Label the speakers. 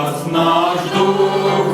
Speaker 1: нас наш дух.